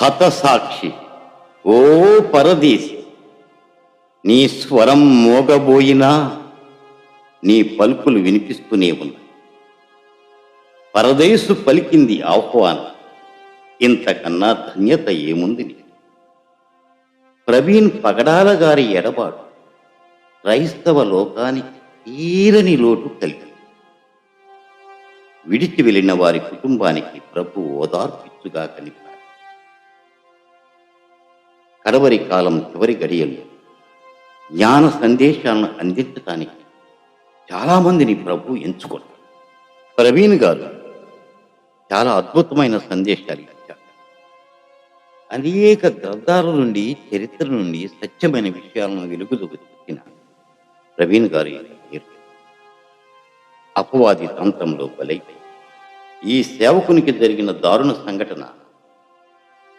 హతసాక్షి. ఓ పరదేశి నీ స్వరం మోగబోయినా నీ పలుకులు వినిపిస్తూనే ఉన్నాయి పరదేశు పలికింది ఆహ్వానం ఇంతకన్నా ధన్యత ఏముంది నీకు? ప్రవీణ్ పగడాల గారి ఎడబాటు క్రైస్తవ లోకానికి తీరని లోటు కలిగింది. విడిచి వెళ్ళిన వారి కుటుంబానికి ప్రభు ఓదార్పిచ్చుగా కలిపాడు కడవరి కాలం చివరి గడియల్లో జ్ఞాన సందేశాలను అందించడానికి చాలామందిని ప్రభు ఎంచుకున్నాడు ప్రవీణ్ గారు చాలా అద్భుతమైన సందేశాలు ఇచ్చారు. అనేక గ్రంథాల నుండి చరిత్ర నుండి సత్యమైన విషయాలను వెలుగులోకి తెచ్చిన ప్రవీణ్ గారు అపవాది తంత్రంలో బలై ఈ సేవకునికి జరిగిన దారుణ సంఘటన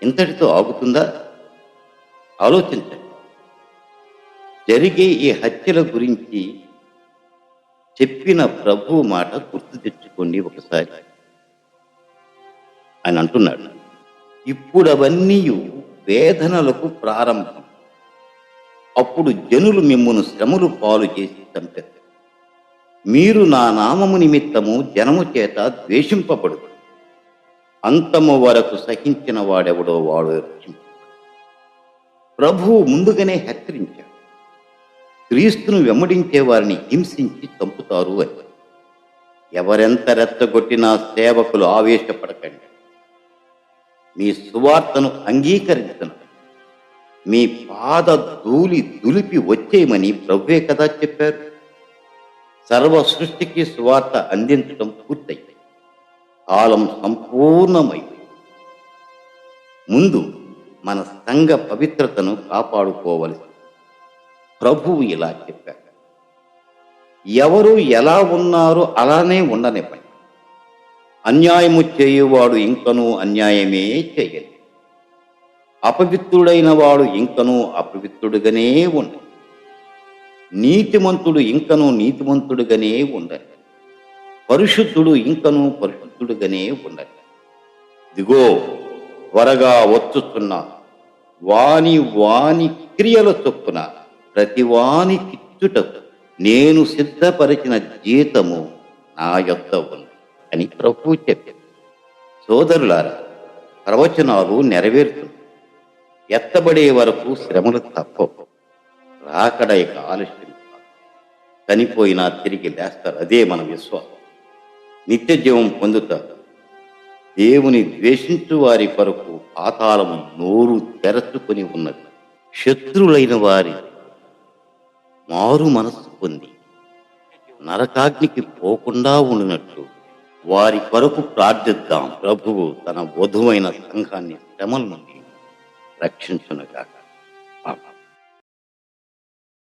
ఇంతటితో ఆగుతుందా? ఆలోచించండి. జరిగే ఈ హత్యల గురించి చెప్పిన ప్రభు మాట గుర్తు తెచ్చుకోండి ఒకసారి. ఆయన అంటున్నాడు ఇప్పుడు అవన్నీ వేదనలకు ప్రారంభం. అప్పుడు జనులు మిమ్మల్ని శ్రమలు పాలు చేసి చంపారు మీరు నా నామము నిమిత్తము జనము చేత ద్వేషింపబడు అంతము వరకు సహించిన వాడెవడో వాడు రక్షింపు ప్రభువు ముందుగానే హెచ్చరించాడు. క్రీస్తును వెంబడించే వారిని హింసించి చంపుతారు అని. ఎవరెంత రెచ్చగొట్టినా సేవకులు ఆవేశపడకండి. మీ సువార్తను అంగీకరించను. మీ పాద ధూళి దులిపి వచ్చేయమని ప్రభువే కదా చెప్పారు. సర్వ సృష్టికి సువార్త అందించడం పూర్తయింది. కాలం సంపూర్ణమైంది ముందు మన సంఘ పవిత్రతను కాపాడుకోవలసి ప్రభువు ఇలా చెప్పారు ఎవరు ఎలా ఉన్నారో అలానే ఉండనివ్వండి. అన్యాయము చేయువాడు ఇంకనూ అన్యాయమే చేయలేదు. అపవిత్రుడైన వాడు ఇంకనూ అపవిత్రుడుగానే ఉండదు నీతిమంతుడు ఇంకనూ నీతిమంతుడుగానే ఉండాలి పరిశుద్ధుడు ఇంకనూ పరిశుద్ధుడుగానే ఉండాలి దిగో త్వరగా వచ్చుతున్నా వాని వాని క్రియల చొప్పున ప్రతి వాని కిచ్చుటకు నేను సిద్ధపరిచిన జీతము నా యొక్క ఉంది అని ప్రభు చెప్పారు సోదరులారా ప్రవచనాలు నెరవేరుతుంది. ఎత్తబడే వరకు శ్రమలు తప్పవు. రాకడ ఇక ఆలస్యం చనిపోయినా తిరిగి లేస్తారు. అదే మన విశ్వాసం. నిత్య జీవం పొందుతారు. దేవుని ద్వేషించు వారి కొరకు పాతాళము నోరు తెరచుకొని ఉన్నది శత్రులైన వారి మారు మనస్సు పొంది నరకాగ్నికి పోకుండా ఉండినట్లు వారి కొరకు ప్రార్థిద్దాం ప్రభువు తన వధువైన సంఘాన్ని శ్రమల నుండి రక్షించునగాక ఆమేన్.